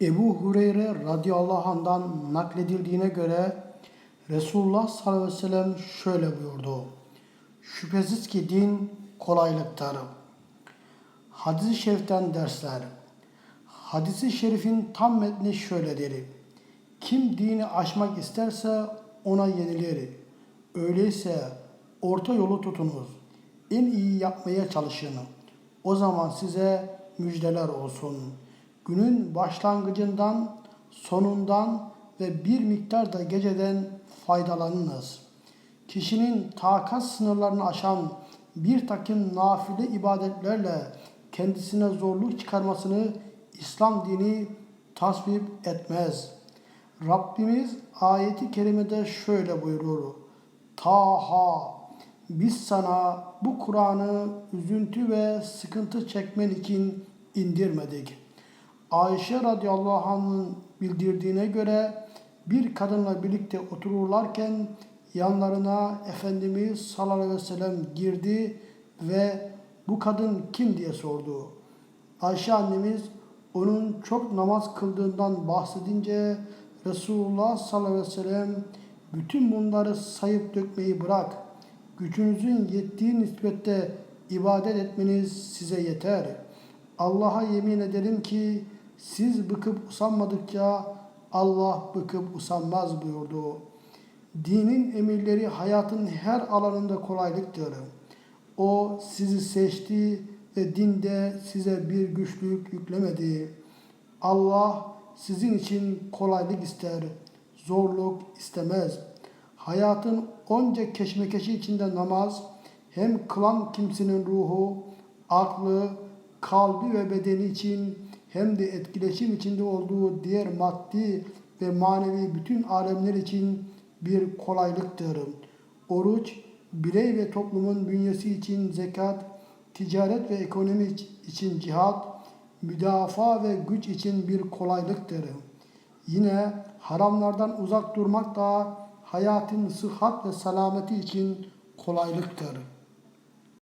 Ebu Hureyre radıyallahu anh'dan nakledildiğine göre Resulullah sallallahu aleyhi ve sellem şöyle buyurdu. Şüphesiz ki din kolaylıktır. Hadis-i şeriften dersler. Hadis-i şerifin tam metni şöyledir. Kim dini aşmak isterse ona yenilir. Öyleyse orta yolu tutunuz. En iyi yapmaya çalışın. O zaman size müjdeler olsun. Günün başlangıcından, sonundan ve bir miktar da geceden faydalanınız. Kişinin takat sınırlarını aşan bir takım nafile ibadetlerle kendisine zorluk çıkarmasını İslam dini tasvip etmez. Rabbimiz ayeti kerimede şöyle buyurur. Taha biz sana bu Kur'an'ı üzüntü ve sıkıntı çekmen için indirmedik. Ayşe radıyallahu anh'ın bildirdiğine göre bir kadınla birlikte otururlarken yanlarına Efendimiz sallallahu aleyhi ve sellem girdi ve bu kadın kim diye sordu. Ayşe annemiz onun çok namaz kıldığından bahsedince Resulullah sallallahu aleyhi ve sellem bütün bunları sayıp dökmeyi bırak. Gücünüzün yettiği nispette ibadet etmeniz size yeter. Allah'a yemin ederim ki siz bıkıp usanmadıkça Allah bıkıp usanmaz buyurdu. Dinin emirleri hayatın her alanında kolaylıktır. O sizi seçti ve dinde size bir güçlük yüklemedi. Allah sizin için kolaylık ister, zorluk istemez. Hayatın onca keşmekeşi içinde namaz, hem kılan kimsenin ruhu, aklı, kalbi ve bedeni için hem de etkileşim içinde olduğu diğer maddi ve manevi bütün alemler için bir kolaylıktır. Oruç, birey ve toplumun bünyesi için zekat, ticaret ve ekonomi için cihat, müdafaa ve güç için bir kolaylıktır. Yine haramlardan uzak durmak da hayatın sıhhat ve selameti için kolaylıktır.